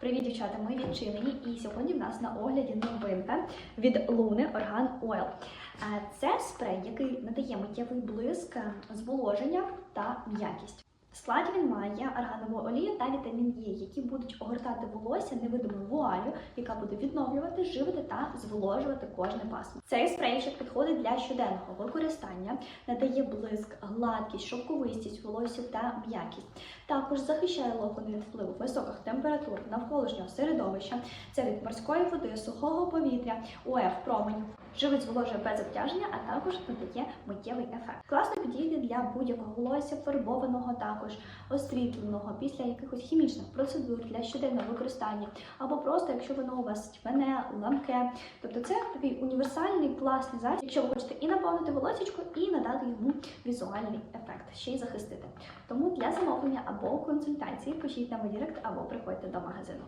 Привіт, дівчата! Ми відчинені, і сьогодні в нас на огляді новинка від Луни Орган Oil. Е, Це спрей, який надає миттєвий блиск, е, зволоження та м'якість. В складі він має арганову олію та вітамін Е, які будуть огортати волосся невидимою вуалю, яка буде відновлювати, живити та зволожувати кожне пасмо. Цей спрейчик підходить для щоденного використання, надає блиск, гладкість, шовковистість волосся та м'якість. Також захищає локони від впливу високих температур навколишнього середовища. Це від морської води, сухого повітря, УФ променів. Живить зволожує без обтяження, а також надає миттєвий ефект. Класно підійде для будь-якого волосся, фарбованого також освітленого після якихось хімічних процедур для щоденного використання, або просто якщо воно у вас тьмяне, ламке. Тобто це такий універсальний класний засіб, якщо ви хочете і наповнити волосечко, і надати йому візуальний ефект, ще й захистити. Тому для замовлення або консультації пишіть нам у Директ або приходьте до магазину.